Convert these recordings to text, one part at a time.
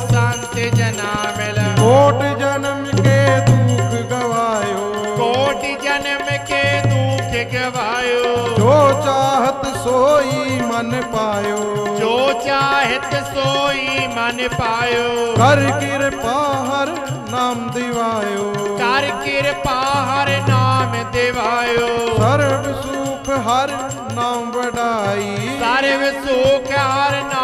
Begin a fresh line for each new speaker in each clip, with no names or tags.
ਸੰਤ ਜਨਾ ਮਿਲ
ਕੋਟ ਜਨਮ ਕੇ ਦੁਖ ਗਵਾਇਓ
ਕੋਟ ਜਨਮ ਕੇ ਦੁਖ ਗਵਾਇਓ
ਜੋ ਚਾਹਤ ਸੋਈ ਮਨ ਪਾਇਓ
ਜੋ ਚਾਹਤ ਸੋਈ ਮਨ ਪਾਇਓ
ਕਰ ਕਿਰਪਾ ਹਰ ਨਾਮ ਦਿਵਾਇਓ
ਕਰ ਕਿਰਪਾ ਹਰ ਨਾਮ ਦਿਵਾਇਓ
ਸਰਬ ਸੁਖ ਹਰ ਨਾਮ ਵਡਾਈ
ਸਰਬ ਸੁਖ ਹਰ ਨਾਮ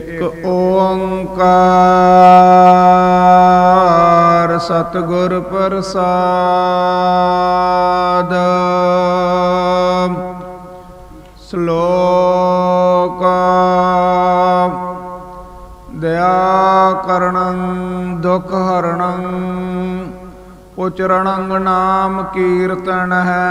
ਇੱਕ ਓੰਕਾਰ ਸਤਿਗੁਰ ਪ੍ਰਸਾਦ। ਸ਼ਲੋਕ ਦਇਆ ਕਰਣੰ ਦੁਖ ਹਰਣੰ ਉਚਰਣੰ ਨਾਮ ਕੀਰਤਨ ਹੈ।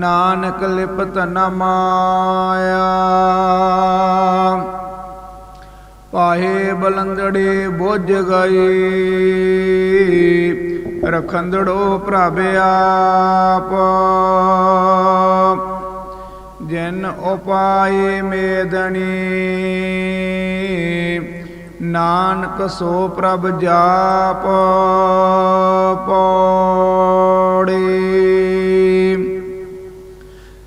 ਨਾਨਕ ਲਿਪਤ ਨ ਮਾਇਆ। ਪਾਹੇ ਬਲੰਦੜੇ ਬੁੱਝ ਗਈ, ਰਖੰਦੜੋ ਪ੍ਰਭ ਆਪ। ਜਿਨ ਉਪਾਏ ਮੇਦਣੀ, ਨਾਨਕ ਸੋ ਪ੍ਰਭ ਜਾਪ ਪੌੜੀ।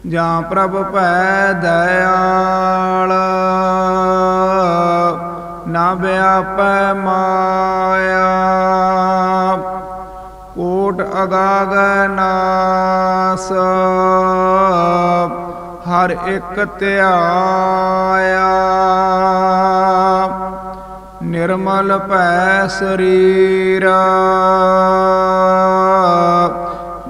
ਜਾਂ ਪ੍ਰਭ ਭੈ ਦਇਆਲ ਨਾ ਵਿਆਪੈ ਮਾਇਆ। ਕੋਟ ਅਗਾਗ ਨਾਸ, ਹਰ ਇੱਕ ਧਿਆਇਆ। ਨਿਰਮਲ ਭੈ ਸਰੀਰ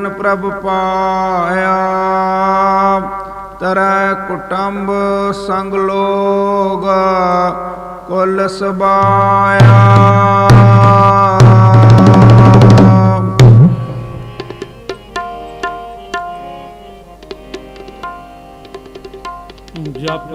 ਮਨ ਪ੍ਰਭ ਪਾਇਆ। ਤਰੈ ਕੁਟੰਬ ਸੰਗ ਲੋਗ ਕੁਲ ਸਬਾਇਆ। ਜਪ